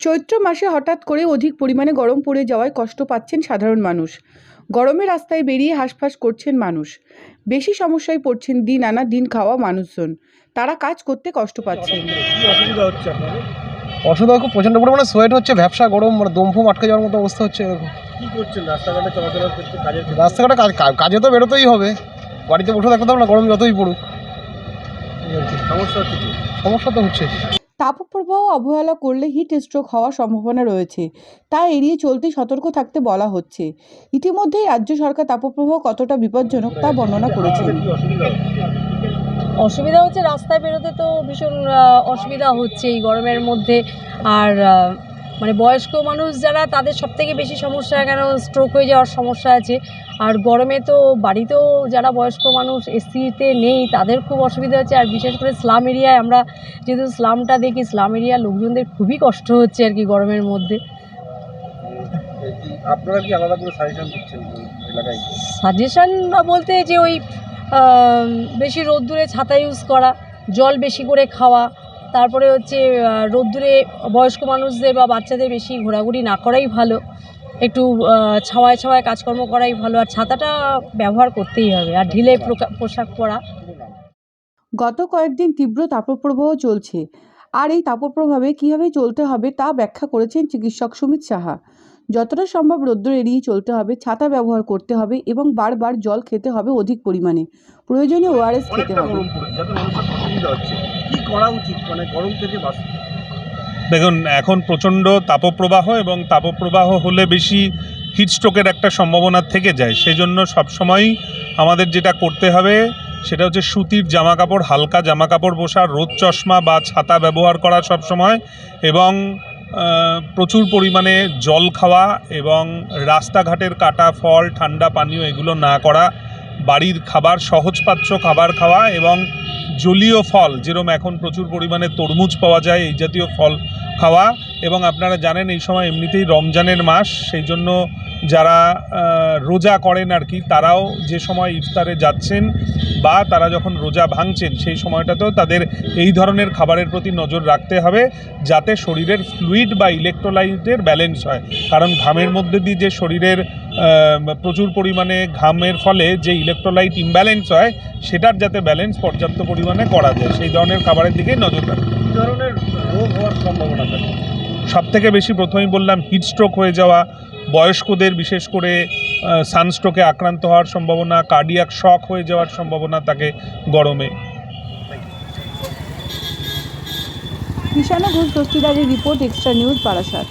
চৈত্র মাসে হঠাৎ করে অধিক পরিমাণে গরম পড়ে যাওয়ায় কষ্ট পাচ্ছেন সাধারণ মানুষ। গরমে রাস্তায় বেরিয়ে হাঁসফাঁস করছেন মানুষ। বেশি সমস্যায় পড়ছেন দিন আনা দিন খাওয়া মানুষজন। তারা কাজ করতে কষ্ট পাচ্ছেন। অসুবিধা হচ্ছে অসুবিধা খুব প্রচণ্ড পরিমাণে সোয়েট হচ্ছে ব্যবসা গরম মানে দম ফুম আটকে যাওয়ার মতো অবস্থা হচ্ছে এরকম। কি করছেন? রাস্তাঘাটে চলাচলের ক্ষেত্রে কাজের রাস্তাঘাটে কাজ কাজে তো বেরোতেই হবে। বাড়িতে বসে থাকতে হবে না গরম যতই পড়ুক। সমস্যা হচ্ছে সমস্যা তো হচ্ছে। তাপপ্রবাহ অবহেলা করলে হিট স্ট্রোক হওয়ার সম্ভাবনা রয়েছে। তা এড়িয়ে চলতে সতর্ক থাকতে বলা হচ্ছে। ইতিমধ্যেই রাজ্য সরকার তাপপ্রবাহ কতটা বিপজ্জনক তা বর্ণনা করেছে। অসুবিধা হচ্ছে রাস্তায় বেরোতে তো ভীষণ অসুবিধা হচ্ছে এই গরমের মধ্যে। আর মানে বয়স্ক মানুষ যারা তাদের সব থেকে বেশি সমস্যা কেন স্ট্রোক হয়ে যাওয়ার সমস্যা আছে? আর গরমে তো বাড়িতেও যারা বয়স্ক মানুষ এসিতে নেই তাদের খুব অসুবিধা হচ্ছে। আর বিশেষ করে স্লাম এরিয়ায় আমরা যেহেতু স্লামটা দেখি স্লাম এরিয়ার লোকজনদের খুবই কষ্ট হচ্ছে আর কি গরমের মধ্যে। এই কি আপনারা কি আলাদা করে সাজেশন দিচ্ছেন এলাকায়? সাজেশন বলতে যে ওই বেশি রোদ্দুরে ছাতা ইউজ করা জল বেশি করে খাওয়া তারপরে হচ্ছে রোদ্দুরে বয়স্ক মানুষদের বা বাচ্চাদের বেশি ঘোরাঘুরি না করাই ভালো। একটু ছাওয়ায় ছাওয়ায় কাজকর্ম করাই ভালো আর ছাতাটা ব্যবহার করতেই হবে আর ঢিলে পোকা- পোশাক পরা। গত কয়েকদিন তীব্র তাপপ্রবাহ চলছে আর এই তাপপ্রভাবে কীভাবে চলতে হবে তা ব্যাখ্যা করেছেন চিকিৎসক সুমিত সাহা। যতটা সম্ভব রৌদ্র এড়িয়ে চলতে হবে ছাতা ব্যবহার করতে হবে এবং বারবার জল খেতে হবে অধিক পরিমাণে। প্রয়োজনীয় ওআরএস খেতে হবে। করা উচিত মানে গরম থেকে বাঁচতে। দেখুন, এখন প্রচণ্ড তাপপ্রবাহ এবং তাপপ্রবাহ হলে বেশি হিটস্ট্রোকের একটা সম্ভাবনা থেকে যায়। সেই জন্য সবসময়ই আমাদের যেটা করতে হবে, সেটা হচ্ছে সুতির জামা কাপড় হালকা জামা কাপড় বসা রোদ চশমা বা ছাতা ব্যবহার করা সবসময় এবং প্রচুর পরিমাণে জল খাওয়া এবং রাস্তাঘাটের কাটা, ফল, ঠান্ডা, পানীয় এগুলো না করা, বাড়ির খাবার, সহজপাচ্য খাবার খাওয়া এবং জলীয় ফল যেরকম এখন প্রচুর পরিমাণে তরমুজ পাওয়া যায়, এই জাতীয় ফল খাওয়া। এবং আপনারা জানেন, এই সময় এমনিতেই রমজানের মাস, সেই জন্য যারা রোজা করেন আর কি, তারাও যে সময় ইফতারে যাচ্ছেন বা তারা যখন রোজা ভাঙছেন, সেই সময়টাতেও তাদের এই ধরনের খাবারের প্রতি নজর রাখতে হবে, যাতে শরীরের ফ্লুইড বা ইলেকট্রোলাইটের ব্যালেন্স হয়। কারণ ঘামের মধ্যে দিয়ে যে শরীরের প্রচুর পরিমাণে ঘামের ফলে যে ইলেকট্রোলাইট ইমব্যালেন্স হয় সেটার যাতে ব্যালেন্স পর্যাপ্ত পরিমাণে করা যায় সেই ধরনের খাবারের দিকে নজর রাখতে হবে। ধরনের রোগ হওয়ার সম্ভাবনা থাকে? সব থেকে বেশি প্রথমেই বললাম হিট স্ট্রোক হয়ে যাওয়া বয়স্কদের বিশেষ করে সানস্ট্রোকে আক্রান্ত হওয়ার সম্ভাবনা কার্ডিয়াক শক হয়ে যাওয়ার সম্ভাবনা থাকে গরমে। ঘোষ দস্তিদারের রিপোর্ট এক্সট্রা নিউজ বারাসাত।